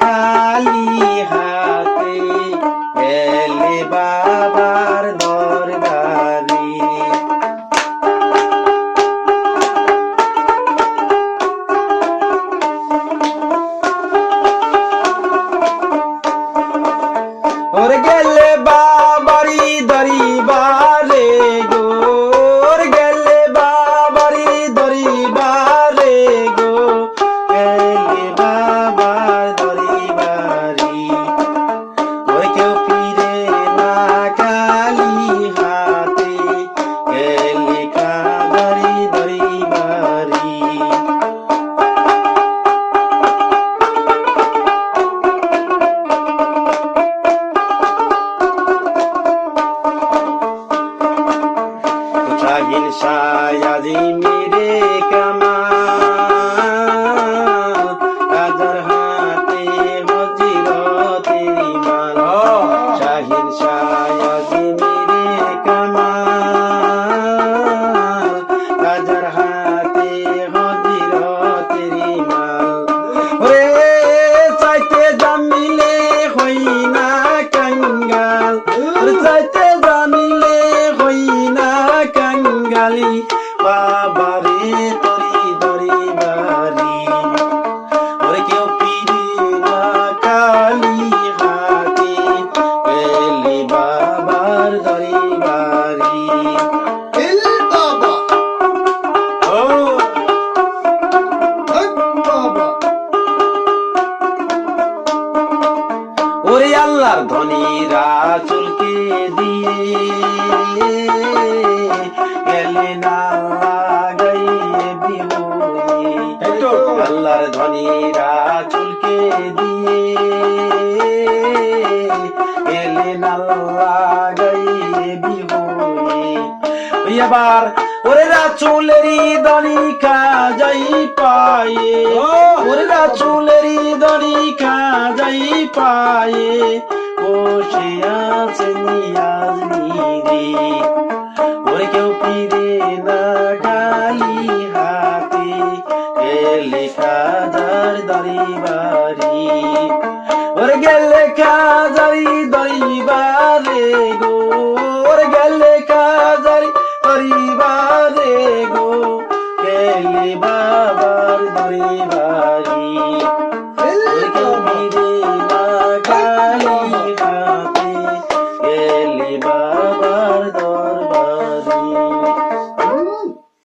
খালি শায়াজি মেরে কামা। কাজার হাতে হজিরতেরি মাল শাহিন শায়াজি মেরে কামা। কাজার হাতে হজিরতেরি মাল ওরে চাইতে জামিলে হই না কাঙ্গাল চাইতে ধনীরা চুলকে দিয়ে গেলে না লাগাইয়ে বিহুয়ে আল্লাহর ধনীরা চুলকে দিয়ে গেলে না লাগাইয়ে বিহুয়ে ওই আবার ওরে রাচুলেরই দড়ি খা যাই পায়ে। ওরে রাচুলেরই দড়ি খা যাই পায়ে। বসে আছে নিয়াজ নিরে ওরে কেউ ফিরে না খালি হাতে গেলে খাজার দড়ি বাড়ি। ওরে গেলে খাজারি দড়ি বারে গো, ওরে গেলে খাজারি দড়ি বারে গো গেলে বাবা